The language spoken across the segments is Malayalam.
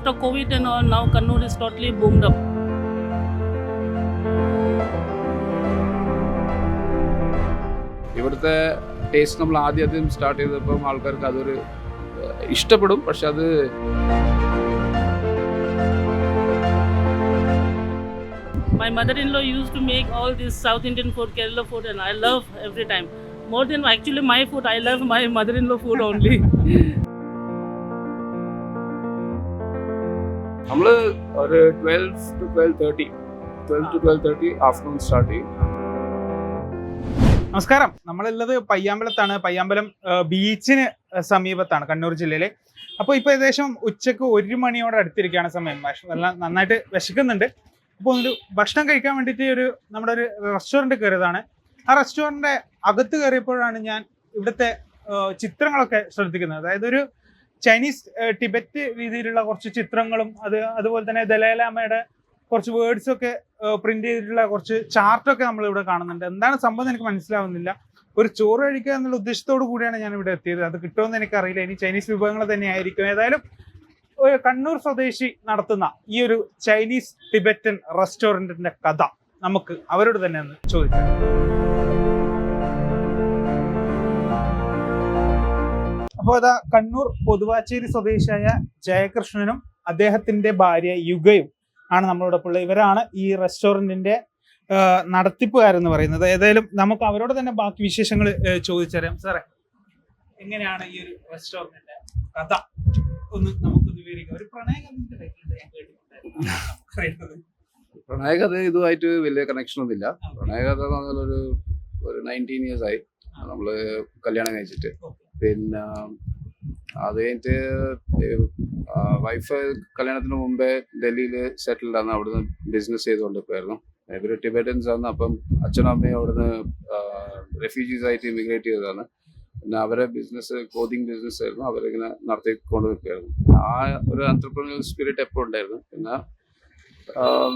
after COVID and all, now Kannur is totally boomed up. ഇവിടുത്തെ ടേസ്റ്റ് നമ്മൾ ആദ്യം ആദ്യം സ്റ്റാർട്ട് ചെയ്തപ്പം ആൾക്കാർക്ക് അതൊരു ഇഷ്ടപ്പെടും പക്ഷെ അത് My mother-in-law used to make all this South Indian food, Kerala food, and I love every time. More than actually my food, I love my mother-in-law food only. നമ്മൾ ഒരു twelve to twelve thirty twelve to twelve thirty afternoon start ചെയ്യും. നമസ്കാരം. നമ്മളുള്ളത് പയ്യാമ്പലത്താണ്. പയ്യാമ്പലം ബീച്ചിന് സമീപത്താണ് കണ്ണൂർ ജില്ലയിലെ. അപ്പോൾ ഇപ്പോൾ ഏകദേശം ഉച്ചയ്ക്ക് ഒരു മണിയോടെ അടുത്തിരിക്കുകയാണ് സമയം. എല്ലാം നന്നായിട്ട് വിശക്കുന്നുണ്ട്. അപ്പോൾ ഒരു ഭക്ഷണം കഴിക്കാൻ വേണ്ടിയിട്ട് ഒരു നമ്മുടെ ഒരു റെസ്റ്റോറന്റ് കയറിയതാണ്. ആ റെസ്റ്റോറന്റിന്റെ അകത്ത് കയറിയപ്പോഴാണ് ഞാൻ ഇവിടുത്തെ ചിത്രങ്ങളൊക്കെ ശ്രദ്ധിക്കുന്നത്. അതായത് ഒരു ചൈനീസ് ടിബറ്റ് രീതിയിലുള്ള കുറച്ച് ചിത്രങ്ങളും അത് അതുപോലെ തന്നെ ദലൈലാമയുടെ കുറച്ച് വേർഡ്സ് ഒക്കെ പ്രിന്റ് ചെയ്തിട്ടുള്ള കുറച്ച് ചാർട്ടൊക്കെ നമ്മൾ ഇവിടെ കാണുന്നുണ്ട്. എന്താണ് സംഭവം എനിക്ക് മനസ്സിലാവുന്നില്ല. ഒരു ചോറ് കഴിക്കുക എന്നുള്ള ഉദ്ദേശത്തോടു കൂടിയാണ് ഞാൻ ഇവിടെ എത്തിയത്. അത് കിട്ടുമെന്ന് എനിക്കറിയില്ല. ഇനി ചൈനീസ് വിഭവങ്ങൾ തന്നെ ആയിരിക്കും. ഏതായാലും കണ്ണൂർ സ്വദേശി നടത്തുന്ന ഈ ഒരു ചൈനീസ് ടിബറ്റൻ റെസ്റ്റോറന്റിന്റെ കഥ നമുക്ക് അവരോട് തന്നെ ഒന്ന് ചോദിക്കാം. അപ്പോൾ അതാ കണ്ണൂർ പൊതുവാച്ചേരി സ്വദേശിയായ ജയകൃഷ്ണനും അദ്ദേഹത്തിന്റെ ഭാര്യ യുഗയും ആണ് നമ്മളോടൊപ്പം ഉള്ളത് ഇവരാണ് ഈ റെസ്റ്റോറന്റിന്റെ നടത്തിപ്പുകാരെന്ന് പറയുന്നത്. ഏതായാലും നമുക്ക് അവരോട് തന്നെ ബാക്കി വിശേഷങ്ങൾ ചോദിച്ചറിയാം. സാറേ എങ്ങനെയാണ് ഈ ഒരു റെസ്റ്റോറന്റിന്റെ കഥ? ഒന്ന് നമുക്ക് വിവരിക്കാം. ഒരു പ്രണയകഥ. പ്രണയകഥ ഇതുമായിട്ട് വലിയ കണക്ഷൻ ഒന്നുമില്ല. പ്രണയകഥ എന്ന് പറഞ്ഞാൽ ഒരു ഒരു നയന്റീൻ ഇയേഴ്സ് ആയി. നമ്മൾ കല്യാണം കഴിച്ചിട്ട്. പിന്നെ അത് കഴിഞ്ഞിട്ട് വൈഫ് കല്യാണത്തിന് മുമ്പേ ഡൽഹിയിൽ സെറ്റിൽഡ് ആണ് അവിടുന്ന് ബിസിനസ് ചെയ്തുകൊണ്ടിരിക്കുമായിരുന്നു ഇവർ ടിബറ്റൻസ് ആണ് അപ്പം അച്ഛനും അമ്മയും അവിടുന്ന് റെഫ്യൂജീസ് ആയിട്ട് ഇമിഗ്രേറ്റ് ചെയ്തതാണ്. പിന്നെ അവരെ ബിസിനസ് ക്ലോതിങ് ബിസിനസ് ആയിരുന്നു അവരിങ്ങനെ നടത്തിക്കൊണ്ട് നിൽക്കുകയായിരുന്നു ആ ഒരു എന്റർപ്രണൽ സ്പിരിറ്റ് എപ്പോൾ ഉണ്ടായിരുന്നു. പിന്നെ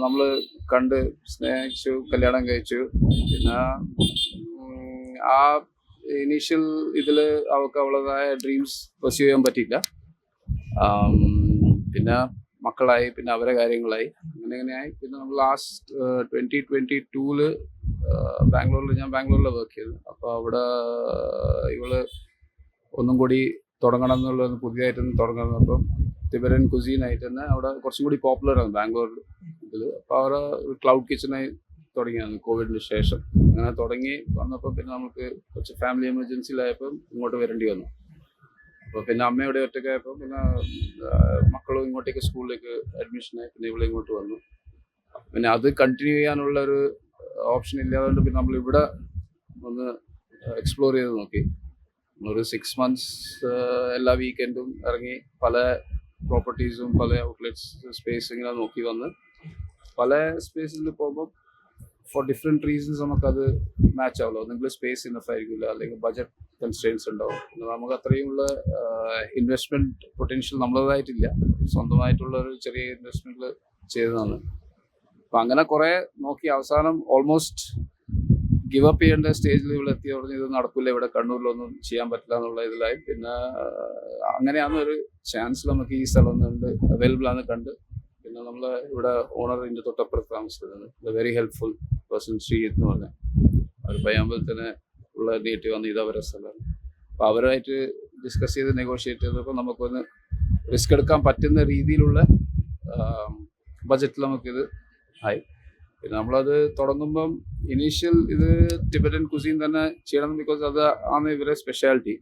നമ്മൾ കണ്ട് സ്നേഹിച്ചു കല്യാണം കഴിച്ചു. പിന്നെ ആ ഇനീഷ്യൽ ഇതിൽ അവൾക്ക് അവളതായ ഡ്രീംസ് പെർസ്യൂ ചെയ്യാൻ പറ്റിയില്ല. പിന്നെ മക്കളായി പിന്നെ അവരെ കാര്യങ്ങളായി. അങ്ങനെ അങ്ങനെയായി പിന്നെ നമ്മൾ ലാസ്റ്റ് ട്വന്റി ട്വന്റി ടൂൽ ബാംഗ്ലൂരിൽ ഞാൻ ബാംഗ്ലൂരിൽ വർക്ക് ചെയ്തു അപ്പോൾ അവിടെ ഇവൾ ഒന്നും കൂടി തുടങ്ങണം എന്നുള്ളത് പുതിയതായിട്ട് തുടങ്ങണം അപ്പം തിബരൻ കുസീനായിട്ട് തന്നെ അവിടെ കുറച്ചും കൂടി പോപ്പുലർ ആണ് ബാംഗ്ലൂർ ഇതിൽ അപ്പോൾ അവിടെ ക്ലൗഡ് കിച്ചണായി തുടങ്ങിയാണ് കോവിഡിന് ശേഷം. അങ്ങനെ തുടങ്ങി വന്നപ്പോൾ പിന്നെ നമുക്ക് കുറച്ച് ഫാമിലി എമർജൻസിയിലായപ്പോൾ ഇങ്ങോട്ട് വരേണ്ടി വന്നു. അപ്പോൾ പിന്നെ അമ്മയുടെ ഒറ്റയ്ക്കായപ്പോൾ പിന്നെ മക്കളും ഇങ്ങോട്ടേക്ക് സ്കൂളിലേക്ക് അഡ്മിഷനായി പിന്നെ ഇവിടെ ഇങ്ങോട്ട് വന്നു. പിന്നെ അത് കണ്ടിന്യൂ ചെയ്യാനുള്ള ഒരു ഓപ്ഷൻ ഇല്ലാതുകൊണ്ട് പിന്നെ നമ്മൾ ഇവിടെ ഒന്ന് എക്സ്പ്ലോർ ചെയ്ത് നോക്കി. ഒരു സിക്സ് മന്ത്സ് എല്ലാ വീക്കെൻഡും ഇറങ്ങി പല പ്രോപ്പർട്ടീസും പല ഔട്ട്ലെറ്റ്സ് സ്പേസ് ഇങ്ങനെ നോക്കി വന്ന് പല സ്പേസിൽ പോകുമ്പോൾ ഫോർ ഡിഫറെന്റ് റീസൺസ് നമുക്കത് മാച്ച് ആവുമല്ലോ ഒന്നെങ്കിൽ സ്പേസ് ഇന്നഫ് ആയിരിക്കില്ല അല്ലെങ്കിൽ ബജറ്റ് കൺസ്ട്രെയിൻസ് ഉണ്ടാവും. നമുക്ക് നമുക്ക് അത്രയുമുള്ള ഇൻവെസ്റ്റ്മെന്റ് പൊട്ടൻഷ്യൽ നമ്മളതായിട്ടില്ല. സ്വന്തമായിട്ടുള്ള ഒരു ചെറിയ ഇൻവെസ്റ്റ്മെന്റിൽ ചെയ്തതാണ്. അപ്പം അങ്ങനെ കുറേ നോക്കി അവസാനം ഓൾമോസ്റ്റ് ഗിവ് അപ്പ് ചെയ്യേണ്ട സ്റ്റേജിൽ ഇവിടെ എത്തി പറഞ്ഞ് ഇത് നടക്കില്ല ഇവിടെ കണ്ണൂരിലൊന്നും ചെയ്യാൻ പറ്റില്ല എന്നുള്ള ഇതിലായി. പിന്നെ അങ്ങനെയാണ് ഒരു ചാൻസ് നമുക്ക് ഈ സ്ഥലം ഉണ്ട് അവൈലബിൾ ആണ് കണ്ട് പിന്നെ നമ്മൾ ഇവിടെ ഓണർ ഇതിന്റെ തൊട്ടപ്പുറത്ത് താമസിക്കുന്നത്. വെരി ഹെൽപ്ഫുൾ പേഴ്സൺ ശ്രീ എന്ന് പറഞ്ഞ അവർ പയ്യാമ്പലത്തിന് ഉള്ള നീട്ടി വന്ന് ഇത് അവരെ സ്ഥലമാണ്. അപ്പോൾ അവരുമായിട്ട് ഡിസ്കസ് ചെയ്ത് നെഗോഷിയേറ്റ് ചെയ്തപ്പോൾ നമുക്കൊന്ന് റിസ്ക് എടുക്കാൻ പറ്റുന്ന രീതിയിലുള്ള ബജറ്റിൽ നമുക്കിത് ആയി. പിന്നെ നമ്മളത് തുടങ്ങുമ്പം ഇനീഷ്യൽ ഇത് ടിബറ്റൻ കുസീൻ തന്നെ ചെയ്യണം ബിക്കോസ് അത് ആണ് ഇവരെ സ്പെഷ്യാലിറ്റി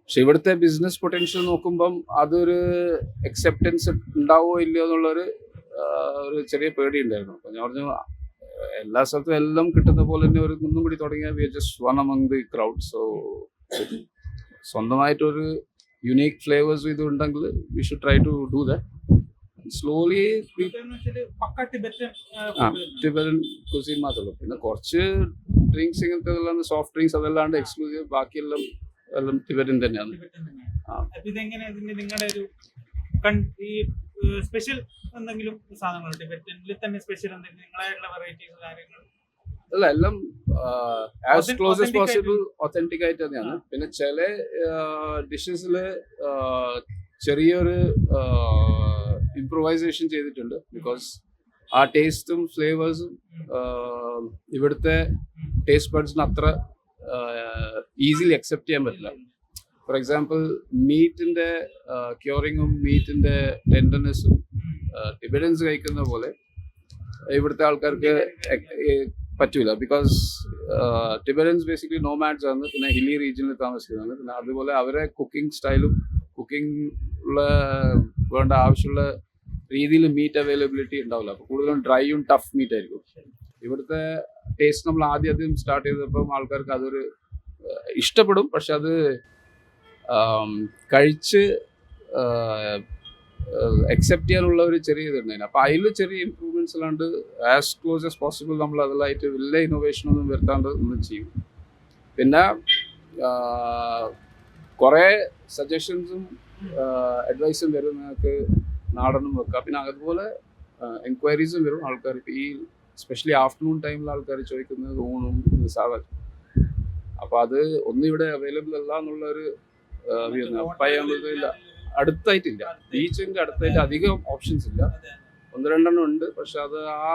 പക്ഷെ ഇവിടുത്തെ ബിസിനസ് പൊട്ടൻഷ്യൽ നോക്കുമ്പം അതൊരു അക്സെപ്റ്റൻസ് ഉണ്ടാവോ ഇല്ലയോ എന്നുള്ളൊരു ഒരു ചെറിയ പേടി ഉണ്ടായിരുന്നു. അപ്പം ഞാൻ പറഞ്ഞു എല്ലാ സ്ഥലത്തും എല്ലാം കിട്ടുന്ന പോലെ തന്നെ ഒരു ഒന്നും കൂടി തുടങ്ങിയാൽ we just one among the crowd so സ്വന്തമായിട്ടൊരു യുണീക്ക് ഫ്ലേവേഴ്സ് ഇത് ഉണ്ടെങ്കിൽ we should try to do that slowly ആ ടിബറ്റൻ കുസീൻ മാത്രമേ ഉള്ളൂ പിന്നെ കുറച്ച് ഡ്രിങ്ക്സ് ഇങ്ങനത്തെ എല്ലാം സോഫ്റ്റ് ഡ്രിങ്ക്സ് അതല്ലാണ്ട് എക്സ്ക്ലൂസീവ് ബാക്കിയെല്ലാം എല്ലാം ടിബറ്റൻ തന്നെയാണ്. ആ. ഇതെങ്ങനെ നിങ്ങളുടെ ഒരു ഈ സ്പെഷ്യൽ എന്തെങ്കിലും സാധനങ്ങളുണ്ട് ടിബറ്റനിൽ തന്നെ സ്പെഷ്യൽ എന്തെങ്കിലും നിങ്ങളായിട്ടുള്ള വെറൈറ്റീസ് കാര്യങ്ങൾ അല്ല എല്ലാം as close as possible authentic ആയിട്ട്. തന്നെയാണ്. പിന്നെ ചില ഡിഷസിൽ ചെറിയൊരു ഇംപ്രൂവൈസേഷൻ ചെയ്തിട്ടുണ്ട്. ബിക്കോസ് ആ ടേസ്റ്റും ഫ്ലേവേഴ്സും ഇവിടുത്തെ ടേസ്റ്റ് ബഡ്സിന് അത്ര ഈസിലി അക്സെപ്റ്റ് ചെയ്യാൻ പറ്റില്ല. ഫോർ എക്സാമ്പിൾ മീറ്റിന്റെ ക്യൂറിങ്ങും മീറ്റിന്റെ ടെൻഡർനെസ്സും ടിബിഡൻസ് കഴിക്കുന്ന പോലെ ഇവിടുത്തെ ആൾക്കാർക്ക് പറ്റൂല. ബിക്കോസ് ടിബിഡൻസ് ബേസിക്കലി നോമാഡ്സ് ആണ്. പിന്നെ ഹില്ലി റീജിയനിൽ താമസിക്കുന്നതാണ് പിന്നെ അതുപോലെ അവരെ കുക്കിംഗ് സ്റ്റൈലും കുക്കിംഗ് ഉള്ള വേണ്ട ആവശ്യമുള്ള രീതിയിൽ മീറ്റ് അവൈലബിലിറ്റി ഉണ്ടാവില്ല. അപ്പോൾ കൂടുതലും ഡ്രൈയും ടഫ് മീറ്റ് ആയിരിക്കും. ഇവിടുത്തെ ടേസ്റ്റ് നമ്മൾ ആദ്യം ആദ്യം സ്റ്റാർട്ട് ചെയ്തപ്പം ആൾക്കാർക്ക് അതൊരു ഇഷ്ടപ്പെടും. പക്ഷെ അത് കഴിച്ച് അക്സെപ്റ്റ് ചെയ്യാനുള്ള ഒരു ചെറിയ ഇതുണ്ടായിരുന്നു അപ്പോൾ അതിൽ ചെറിയ ഇമ്പ്രൂവ്മെന്റ്സ് അല്ലാണ്ട് ആസ് ക്ലോസ് ആസ് പോസിബിൾ നമ്മൾ അതിലായിട്ട് വലിയ ഇന്നോവേഷൻ ഒന്നും വരുത്താണ്ട് ഒന്നും ചെയ്യും. പിന്നെ കുറേ സജഷൻസും അഡ്വൈസും വരും നിങ്ങൾക്ക് നാടനും വെക്കാം. പിന്നെ അതുപോലെ എൻക്വയറീസും വരും ആൾക്കാർ ഇപ്പോൾ ഈ സ്പെഷ്യലി ആഫ്റ്റർനൂൺ ടൈമിൽ ആൾക്കാർ ചോദിക്കുന്നത് ഊണും സാധനം. അപ്പോൾ അത് ഒന്നിവിടെ അവൈലബിൾ അല്ല എന്നുള്ളൊരു പയ്യാമ്പലത്തില്ല അടുത്തായിട്ടില്ല. ബീച്ചിന്റെ അടുത്തായിട്ട് അധികം ഓപ്ഷൻസ് ഇല്ല. ഒന്ന് രണ്ടെണ്ണം ഉണ്ട്. പക്ഷെ അത് ആ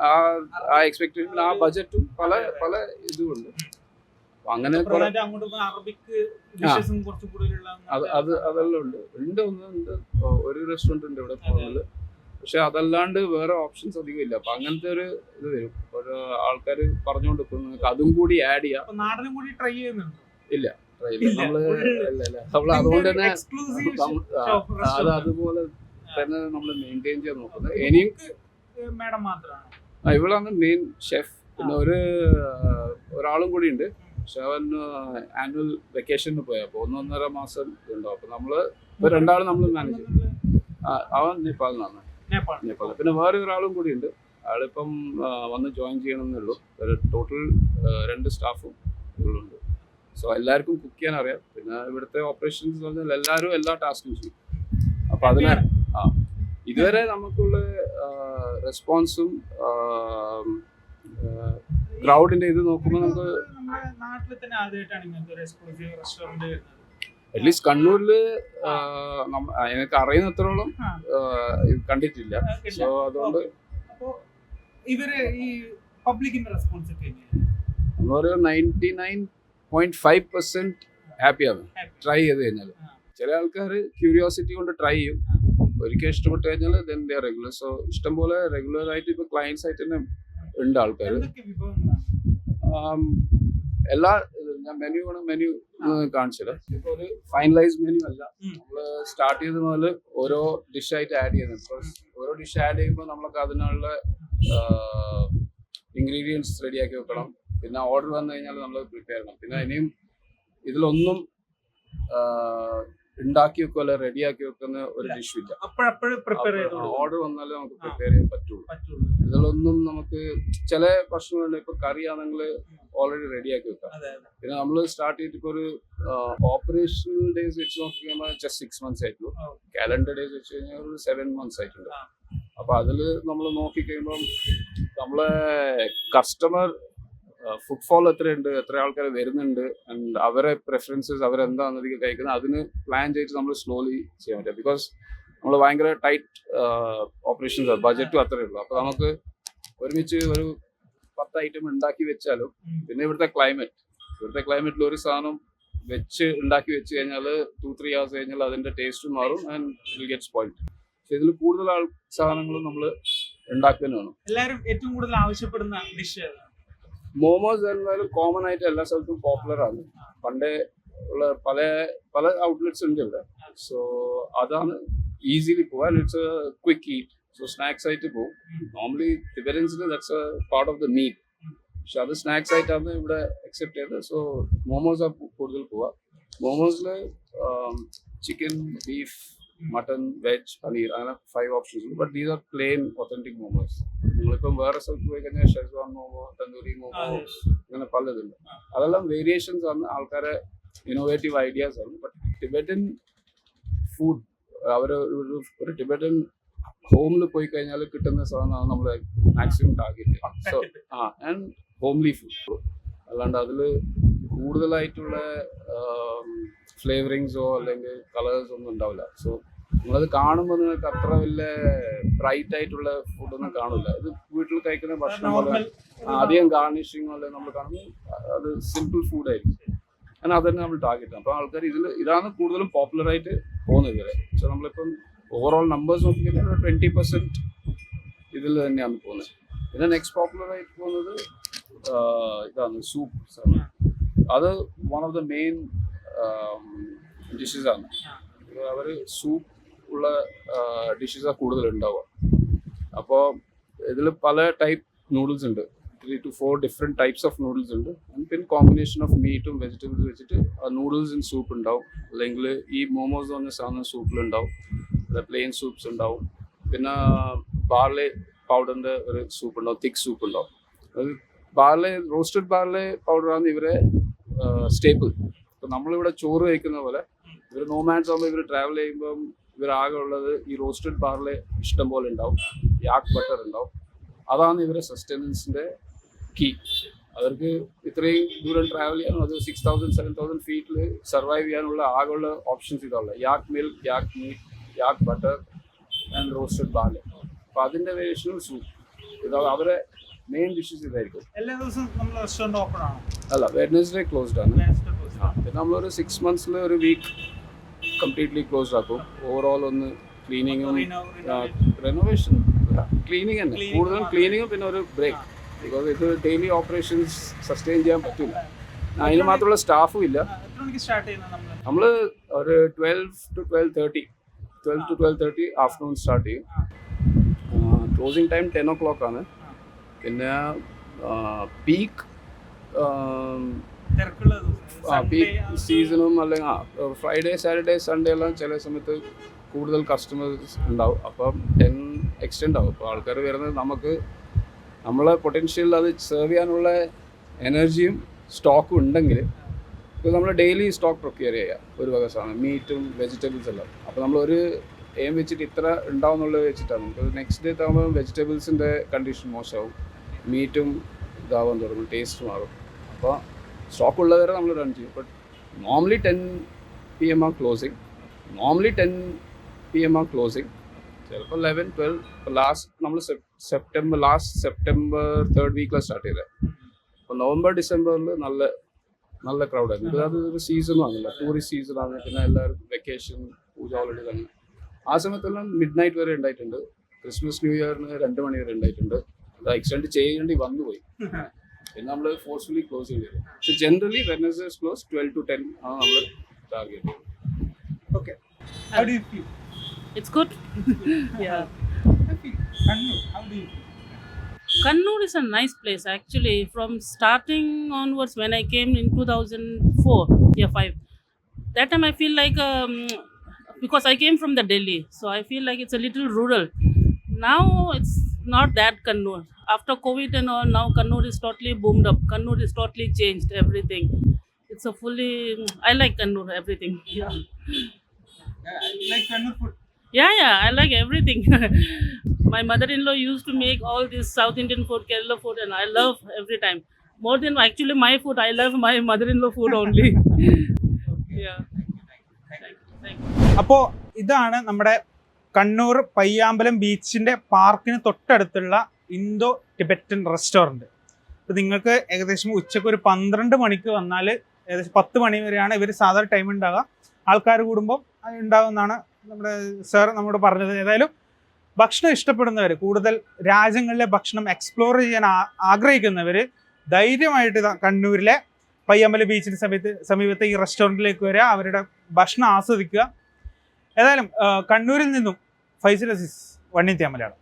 ആ ആ എക്സ്പെക്ടേഷൻ ആ ബജറ്റും പല പല ഇതുമുണ്ട്. അങ്ങനെ അത് അത് അതെല്ലാം ഉണ്ട്. ഉണ്ട് ഒന്ന് ഉണ്ട്. ഒരു റെസ്റ്റോറന്റ് ഉണ്ട് ഇവിടെ പോകുന്നത് പക്ഷെ അതല്ലാണ്ട് വേറെ ഓപ്ഷൻസ് അധികം ഇല്ല. അപ്പൊ അങ്ങനത്തെ ഒരു ഇത് വരും. ഒരു ആൾക്കാർ പറഞ്ഞുകൊണ്ട് നിൽക്കും, അതും കൂടി ആഡ് ചെയ്യാം. ഇല്ല. നമ്മൾ അതുകൊണ്ട് തന്നെ അത് അതുപോലെ തന്നെ നമ്മൾ മെയിന്റെയിൻ ചെയ്യാൻ നോക്കുന്നത്. ഇനിയും മാഡം മാത്രമാണ്. ഇവളാണ് മെയിൻ ഷെഫ് പിന്നെ ഒരു ഒരാളും കൂടി ഉണ്ട്. പക്ഷെ അവൻ ആനുവൽ വെക്കേഷന് പോയി. അപ്പോൾ ഒന്നൊന്നര മാസം ഉണ്ടാവും അപ്പൊ നമ്മൾ ഇപ്പൊ രണ്ടാളും നമ്മൾ മാനേജ് ചെയ്യും. അവൻ നേപ്പാളിൽ നിന്നാണ് നേപ്പാൾ. നേപ്പാളിൽ. പിന്നെ വേറെ ഒരാളും കൂടി ഉണ്ട്. ആളിപ്പം വന്ന് ജോയിൻ ചെയ്യണമെന്നേ ഉള്ളൂ. ടോട്ടൽ രണ്ട് സ്റ്റാഫും ഉണ്ട് സോ എല്ലാവർക്കും കുക്ക് ചെയ്യാൻ അറിയാം. പിന്നെ ഇവിടുത്തെ ഓപ്പറേഷൻസ് പറഞ്ഞാൽ എല്ലാവരും എല്ലാ ടാസ്കും ചെയ്യും. അപ്പൊ അതിന് ആ. ഇതുവരെ നമുക്കുള്ള റെസ്പോൺസും ക്രൗഡിന്റെ ഇത് നോക്കുമ്പോൾ നമുക്ക് നാട്ടിൽ തന്നെ ആദ്യമായിട്ടാണ് ഇങ്ങനത്തെ ഒരു എക്സ്ക്ലൂസീവ് റെസ്റ്റോറന്റ് അറ്റ്ലീസ്റ്റ് കണ്ണൂരിൽ എനിക്ക് അറിയുന്നത്രോളം കണ്ടിട്ടില്ല. സോ അതുകൊണ്ട് ഇവർ ഈ പബ്ലിക്കിന്റെ response ninety nine point five percent happy Happy. Try ചെയ്ത് കഴിഞ്ഞാൽ. ചില ആൾക്കാർ ക്യൂരിയോസിറ്റി കൊണ്ട് ട്രൈ ചെയ്യും. ഒരിക്കൽ ഇഷ്ടപ്പെട്ട് കഴിഞ്ഞാൽ ദെൻ ദേ റെഗുലർ സോ ഇഷ്ടംപോലെ റെഗുലർ ആയിട്ട് ഇപ്പൊ ക്ലയൻസ് ആയിട്ട് തന്നെ ഉണ്ട് ആൾക്കാർ എല്ലാ ഞാൻ മെനു വേണം മെനു കാണിച്ചത് ഇപ്പൊ ഒരു ഫൈനലൈസ് മെനു അല്ല. നമ്മൾ സ്റ്റാർട്ട് ചെയ്ത മുതൽ ഓരോ ഡിഷായിട്ട് ആഡ് ചെയ്യുന്നത്. ബിക്കോസ് ഓരോ ഡിഷ് ആഡ് ചെയ്യുമ്പോൾ നമ്മൾക്ക് അതിനുള്ള ഇൻഗ്രീഡിയൻസ് റെഡിയാക്കി വെക്കണം. പിന്നെ ഓർഡർ വന്നു കഴിഞ്ഞാൽ നമ്മൾ പ്രിപ്പയർ ചെയ്യണം. പിന്നെ ഇനിയും ഇതിലൊന്നും ഉണ്ടാക്കി വെക്കുക അല്ലെ റെഡിയാക്കി വെക്കുന്ന ഒരു ഡിഷ് ഇല്ല. ഓർഡർ വന്നാലേ നമുക്ക് പ്രിപ്പയർ ചെയ്യാൻ പറ്റുള്ളൂ. ഇതിലൊന്നും നമുക്ക് ചില ഭക്ഷണങ്ങളുണ്ട് ഇപ്പൊ കറി ആണെങ്കിൽ ഓൾറെഡി റെഡിയാക്കി വെക്കാം. പിന്നെ നമ്മൾ സ്റ്റാർട്ട് ചെയ്തിട്ട് ഇപ്പൊ ഒരു ഓപ്പറേഷണൽ ഡേയ്സ് വെച്ച് നോക്കി കഴിഞ്ഞാൽ ജസ്റ്റ് സിക്സ് മന്ത്സ് ആയിട്ടുള്ളൂ കാലണ്ടർ ഡേയ്സ് വെച്ച് കഴിഞ്ഞാൽ ഒരു സെവൻ മന്ത്സ് ആയിട്ടുണ്ട്. അപ്പൊ അതിൽ നമ്മൾ നോക്കി കഴിയുമ്പം നമ്മളെ കസ്റ്റമർ ഫുട്ഫോൾ എത്രയുണ്ട് എത്ര ആൾക്കാർ വരുന്നുണ്ട് ആൻഡ് അവരെ പ്രെഫറൻസസ് അവരെന്താണ് അധികം കഴിക്കുന്നത് അതിന് പ്ലാൻ ചെയ്ത് നമ്മൾ സ്ലോലി ചെയ്യാൻ പറ്റും. ബിക്കോസ് നമ്മൾ ഭയങ്കര ടൈറ്റ് ഓപ്പറേഷൻസ് ബജറ്റും അത്രയേ ഉള്ളൂ. അപ്പോൾ നമുക്ക് ഒരുമിച്ച് ഒരു പത്ത് ഐറ്റം ഉണ്ടാക്കി വെച്ചാലും. പിന്നെ ഇവിടുത്തെ ക്ലൈമറ്റ് ഇവിടുത്തെ ക്ലൈമറ്റിൽ ഒരു സാധനം വെച്ച് ഉണ്ടാക്കി വെച്ച് കഴിഞ്ഞാൽ ടു ത്രീ ഹവേഴ്സ് കഴിഞ്ഞാൽ അതിന്റെ ടേസ്റ്റ് മാറും ആൻഡ് വിൽ ഗെറ്റ് സ്പോയിൽഡ് പക്ഷെ ഇതിൽ കൂടുതൽ ആൾ സാധനങ്ങളും നമ്മൾ ഉണ്ടാക്കുന്നതാണ് എല്ലാവരും ഏറ്റവും കൂടുതൽ ആവശ്യപ്പെടുന്ന ഡിഷ് മോമോസ് എന്നാലും കോമൺ ആയിട്ട് എല്ലാ സ്ഥലത്തും പോപ്പുലർ ആണ്. പണ്ടേ ഉള്ള പല പല ഔട്ട്ലെറ്റ്സ് ഉണ്ട് ഇവിടെ. സോ അതാണ് ഈസിലി പോവാൻ it's a quick eat so snacks ആയിട്ട് പോകും normally തിബരൻസിന് that's a part of the meal പക്ഷെ അത് സ്നാക്സ് ആയിട്ടാണ് ഇവിടെ അക്സെപ്റ്റ് ചെയ്തത്. സോ മോമോസ് കൂടുതൽ പോവാ മോമോസിൽ chicken beef mutton veg paneer അങ്ങനെ ഫൈവ് ഓപ്ഷൻസ് ഉണ്ട്. But these are plain authentic momos നിങ്ങളിപ്പം വേറെ സ്ഥലത്ത് പോയി കഴിഞ്ഞാൽ ഷെസ്വാൻ മോമോ തന്തൂരി മോമോ അങ്ങനെ പലതുണ്ട്. അതെല്ലാം വേരിയേഷൻസ് ആണ്. ആൾക്കാരെ ഇന്നോവേറ്റീവ് ഐഡിയാസ് ആണ്. ബട്ട് ടിബറ്റൻ ഫുഡ് അവർ ഒരു ഒരു ടിബറ്റൻ ഹോമിൽ പോയി കഴിഞ്ഞാൽ കിട്ടുന്ന സാധനമാണ് നമ്മൾ മാക്സിമം ടാർഗറ്റ് സോ ആ ആൻഡ് ഹോംലി ഫുഡ് അല്ലാണ്ട് അതിൽ കൂടുതലായിട്ടുള്ള ഫ്ലേവറിങ്സോ അല്ലെങ്കിൽ കളേഴ്സോ ഒന്നും ഉണ്ടാവില്ല. സോ നിങ്ങളത് കാണുമ്പോൾ നിങ്ങൾക്ക് അത്ര വലിയ ബ്രൈറ്റ് ആയിട്ടുള്ള ഫുഡൊന്നും കാണില്ല ഇത് വീട്ടിൽ കഴിക്കുന്ന ഭക്ഷണം പോലെ അധികം ഗാർണിഷിങ് പോലെ നമ്മൾ കാണുമ്പോൾ അത് സിമ്പിൾ ഫുഡായിരിക്കും അങ്ങനെ അത് തന്നെ നമ്മൾ ടാർഗറ്റ് അപ്പോൾ ആൾക്കാർ ഇതിൽ ഇതാണ് കൂടുതലും പോപ്പുലർ ആയിട്ട് പോകുന്നത് ഇവരെ പക്ഷെ നമ്മളിപ്പം ഓവറോൾ നമ്പേഴ്സ് നോക്കിക്കഴിഞ്ഞാൽ ട്വന്റി പെർസെന്റ് ഇതിൽ തന്നെയാണ് പോകുന്നത്. പിന്നെ നെക്സ്റ്റ് പോപ്പുലർ ആയിട്ട് പോകുന്നത് ഇതാണ് സൂപ്പ് അത് one of the main dishes ആണ്. അവർ സൂപ്പ് ഉള്ള ഡിഷസാണ് കൂടുതൽ ഉണ്ടാവുക അപ്പോൾ ഇതിൽ പല ടൈപ്പ് നൂഡിൽസ് ഉണ്ട്. Three to four different types of noodles ഉണ്ട്. പിന്നെ കോമ്പിനേഷൻ ഓഫ് മീറ്റും വെജിറ്റബിൾസ് വെച്ചിട്ട് നൂഡിൽസ് ഇൻ സൂപ്പ് ഉണ്ടാവും. അല്ലെങ്കിൽ ഈ മോമോസ് പറഞ്ഞ സാധനം സൂപ്പിലുണ്ടാവും പ്ലെയിൻ സൂപ്പ്സ് ഉണ്ടാവും. പിന്നെ ബാർലെ പൗഡറിന്റെ ഒരു സൂപ്പ് ഉണ്ടാവും. തിക്ക് സൂപ്പ് ഉണ്ടാവും. അത് ബാർലെ റോസ്റ്റഡ് ബാർലെ പൗഡറാണ് ഇവരെ സ്റ്റേപ്പിൾ ഇപ്പം നമ്മളിവിടെ ചോറ് കഴിക്കുന്ന പോലെ ഇവർ നോമാൻസ് ആകുമ്പോൾ ഇവർ ട്രാവൽ ചെയ്യുമ്പം ഇവരാകെ ഉള്ളത് ഈ റോസ്റ്റഡ് ബാറിലെ ഇഷ്ടം പോലെ ഉണ്ടാവും. യാക്ക് ബട്ടർ ഉണ്ടാവും. അതാണ് ഇവരെ സസ്റ്റൈനൻസിന്റെ കീ അവർക്ക് ഇത്രയും ദൂരം ട്രാവൽ ചെയ്യാനും അത് സിക്സ് തൗസൻഡ് സെവൻ തൗസൻഡ് ഫീറ്റിൽ സർവൈവ് ചെയ്യാനുള്ള ആകെയുള്ള ഓപ്ഷൻസ് ഇതാണ് yak milk yak meat yak butter and roasted barley അപ്പോൾ അതിന്റെ വേഷനും സൂപ്പ് ഇത് അവരെ മെയിൻ ഡിഷസ് ഇതായിരിക്കും എല്ലാ ദിവസവും നമ്മൾ റെസ്റ്റോറന്റ് ഓപ്പൺ ആണോ? അല്ല വെഡ്നസ്ഡേ ക്ലോസ്ഡ് ആണ്. പിന്നെ നമ്മളൊരു സിക്സ് മന്ത്സിൽ ഒരു വീക്ക് കംപ്ലീറ്റ്ലി ക്ലോസ്ഡ് ആക്കും. ഓവറോൾ ഒന്ന് ക്ലീനിങ്ങും റെനോവേഷൻ ക്ലീനിങ് തന്നെ. കൂടുതലും. ക്ലീനിങ്ങും പിന്നെ ഒരു ബ്രേക്ക് ബിക്കോസ് ഇത് ഡെയിലി ഓപ്പറേഷൻസ് സസ്റ്റെയിൻ ചെയ്യാൻ പറ്റില്ല അതിന് മാത്രമുള്ള സ്റ്റാഫും ഇല്ല. നമ്മൾ ഒരു twelve to twelve thirty twelve to twelve thirty afternoon start ചെയ്യും. Closing time ten o'clock ആണ്. പിന്നെ പീക്ക് ആ പീക്ക് സീസണും അല്ലെങ്കിൽ ഫ്രൈഡേ സാറ്റർഡേ സൺഡേ എല്ലാം ചില സമയത്ത് കൂടുതൽ കസ്റ്റമേഴ്സ് ഉണ്ടാവും. അപ്പം ടെൻ എക്സ്റ്റെൻഡ് ആവും. അപ്പോൾ ആൾക്കാർ വരുന്നത് നമുക്ക് നമ്മളെ പൊട്ടൻഷ്യൽ അത് സെർവ് ചെയ്യാനുള്ള എനർജിയും സ്റ്റോക്കും ഉണ്ടെങ്കിൽ ഇപ്പോൾ നമ്മൾ ഡെയിലി സ്റ്റോക്ക് പ്രൊക്യൂർ ചെയ്യുക. ഒരു വക സാധനം മീറ്റും വെജിറ്റബിൾസ് എല്ലാം. അപ്പോൾ നമ്മളൊരു എയിം വെച്ചിട്ട് ഇത്ര ഉണ്ടാവും എന്നുള്ളത് വെച്ചിട്ടാണ്. നമുക്ക് നെക്സ്റ്റ് ഡേ ആകുമ്പോൾ വെജിറ്റബിൾസിന്റെ കണ്ടീഷൻ മോശമാവും. മീറ്റും ഇതാവാൻ തുടങ്ങും ടേസ്റ്റ് മാറും. അപ്പോൾ സ്റ്റോക്ക് ഉള്ളവരെ നമ്മൾ റൺ ചെയ്യും. But normally ten P M uh closing normally ten P M uh closing ചിലപ്പോൾ ലെവൻ ട്വൽവ് ഇപ്പോൾ ലാസ്റ്റ് നമ്മൾ സെപ്റ്റംബർ ലാസ്റ്റ് സെപ്റ്റംബർ തേർഡ് വീക്കിലാണ് സ്റ്റാർട്ട് ചെയ്തത് അപ്പോൾ നവംബർ ഡിസംബറിൽ നല്ല നല്ല ക്രൗഡായിരുന്നു അത് ഒരു സീസണും ആണല്ലോ. ടൂറിസ്റ്റ് സീസണാണ് പിന്നെ എല്ലാവരും വെക്കേഷൻ പൂജ ഹോളിഡേ തന്നെ ആ സമയത്തെല്ലാം മിഡ് നൈറ്റ് വരെ ഉണ്ടായിട്ടുണ്ട് ക്രിസ്മസ് ന്യൂ ഇയറിന് രണ്ട് മണി വരെ ഉണ്ടായിട്ടുണ്ട് അത് എക്സ്റ്റെൻഡ് ചെയ്യേണ്ടി വന്നു പോയി പിന്നെ നമ്മൾ ഫോഴ്സ്ഫുള്ളി ക്ലോസ് ചെയ്തത് പക്ഷെ generally Wednesdays close twelve to ten ആണ് നമ്മൾ target okay how do you feel It's good. yeah. Kannur how do you feel Kannur is a nice place actually. From starting onwards, when I came in 2004, yeah, five. That time I feel like um, because I came from the Delhi, so I feel like it's a little rural. Now it's not that Kannur. After COVID and all, now Kannur is totally boomed up. Kannur is totally changed everything. It's a fully. I like Kannur everything. Yeah. I like Kannur food. Yeah, yeah, I like everything. My mother-in-law used to make all this South Indian food, Kerala food, and I love every time. More than actually my food, I love my mother-in-law food only. അപ്പോൾ ഇതാണ് നമ്മുടെ കണ്ണൂർ പയ്യാമ്പലം ബീച്ചിന്റെ പാർക്കിന് തൊട്ടടുത്തുള്ള ഇന്തോ ടിബറ്റൻ റെസ്റ്റോറന്റ് അപ്പോൾ നിങ്ങൾക്ക് ഏകദേശം ഉച്ചയ്ക്ക് ഒരു പന്ത്രണ്ട് മണിക്ക് വന്നാൽ ഏകദേശം പത്ത് മണി വരെയാണ് ഇവർ സാധാരണ ടൈം ഉണ്ടാകുക ആൾക്കാർ കൂടുമ്പോൾ ഉണ്ടാകുമെന്നാണ് നമ്മുടെ സാർ നമ്മോട് പറഞ്ഞത്. ഏതായാലും ഭക്ഷണം ഇഷ്ടപ്പെടുന്നവർ കൂടുതൽ രാജ്യങ്ങളിലെ ഭക്ഷണം എക്സ്പ്ലോർ ചെയ്യാൻ ആഗ്രഹിക്കുന്നവർ ധൈര്യമായിട്ട് കണ്ണൂരിലെ പയ്യമ്പല ബീച്ചിന് സമയത്ത് സമീപത്തെ ഈ റെസ്റ്റോറന്റിലേക്ക് വരിക. അവരുടെ ഭക്ഷണം ആസ്വദിക്കുക. ഏതായാലും കണ്ണൂരിൽ നിന്നും ഫൈസൽ അസീസ് വണ്ണിത്യാമലയാണ്